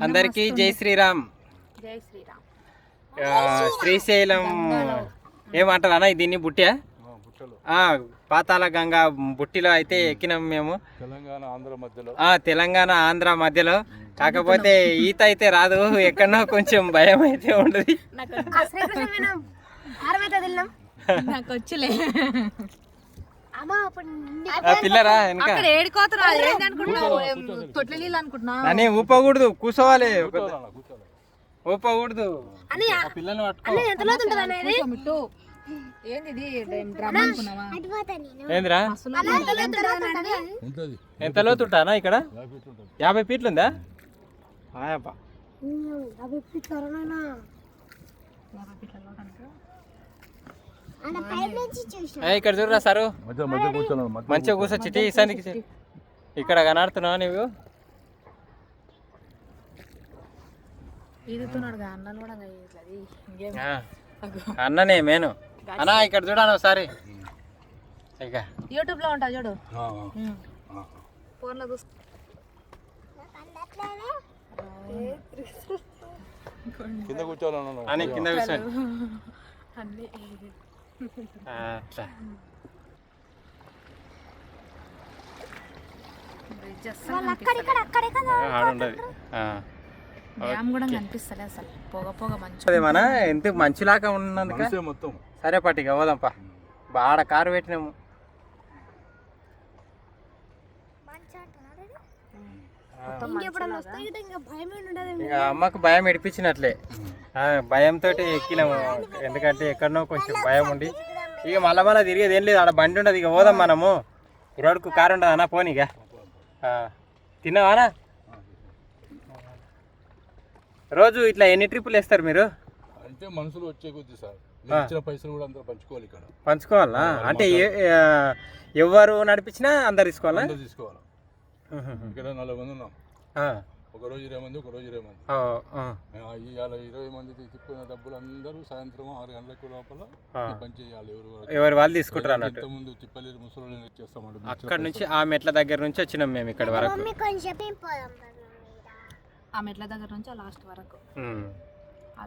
అందరికీ జై శ్రీరామ్. జై శ్రీరామ్. ఆ, శ్రీశైలం ఏమంటారు అన్న దీన్ని బుట్టియా బుట్టలు. ఆ, పాతాళ గంగా బుట్టిలో అయితే ఎక్కినాం మేము. తెలంగాణ ఆంధ్ర మధ్యలో. ఆ తెలంగాణ ఆంధ్ర మధ్యలో. కాకపోతే ఈత అయితే రాదు. ఎక్కడనో కొంచెం భయం అయితే ఉండదు నాకు వచ్చలే. పిల్లరా వెనక? అక్కడ ఏడుకోతున్నా ఏంటి అనుకుంటున్నావు? ఏం తొట్ల నీళ్ళు అనుకుంటున్నావు? అని ఊపకూడదు కూర్చోవాలి. ఊపకూడదు. పట్టుకో. ఏంది ఏందిరా? ఎంత లోతుంటానా ఇక్కడ? యాభై ఫీట్లు యాభై ఉందా? ఏ, ఇక్కడ చూడరా సారు? మంచిగా కూర్చో చిటి ఇసానికి చి- ఇక్కడ కనడుతున్నావు నువ్వు ఆ, అన్ననే మేను. అన్నా ఇక్కడ చూడాను ఒకసారి? ఇక. యూట్యూబ్లో ఉంటా చూడు. ఆ, ఆ, ఆ. ఫోన్లో చూసి కింద కూర్చోవాలన్న అని కింద కూర్చోండి. అట్లా. అదేమన్నా ఎంత మంచిలాగా ఉన్నందుక? మొత్తం. సరే పట్టిక పోదాంపా. బాడ కారు పెట్టినాము. అమ్మకు భయం ఎడిపించినట్లే ఆ, భయంతో ఎక్కినాము. ఎందుకంటే ఎక్కడనో కొంచెం భయం ఉండి. ఇక మళ్ళా మళ్ళీ తిరిగేది ఏం లేదు. ఆడ బండి ఉండదు. ఇక పోదాం మనము. రోడ్కు కారు ఉండదు అన్న పోనీ ఇక. ఆ, తిన్నావానా రోజు ఇట్లా ఎన్ని ట్రిప్పులు వేస్తారు మీరు? అంటే మనుషులు వచ్చే కొద్ది సార్ మీరు ఇచ్చిన పైసలు కూడా అందరూ పంచుకోవాలి ఇక్కడ. పంచుకోవాలా? అంటే ఎవరు నడిపించినా అందరు తీసుకోవాలా? అందరూ తీసుకోవాలి? ఇక్కడ నలభై మంది ఉన్నాం. ఆ, ఒక రోజు ఇరవై మంది ఒక రోజు ఇరవై మంది. ఇవాళ ఇరవై మంది తిప్పుకున్న డబ్బులు అందరూ సాయంత్రం ఆరు గంటలకు లోపల ఆ. పంచేయాలి ఎవరు. ఎవరు వాళ్ళు తీసుకుంటారు అన్నట్టు. ఇంతకుముందు తిప్పలేరు ముసలి చేస్తామంటే అక్కడ నుంచి ఆ మెట్ల దగ్గర నుంచి వచ్చినాం మేము ఇక్కడ వరకు. ఆ మెట్ల దగ్గర నుంచి లాస్ట్ వరకు.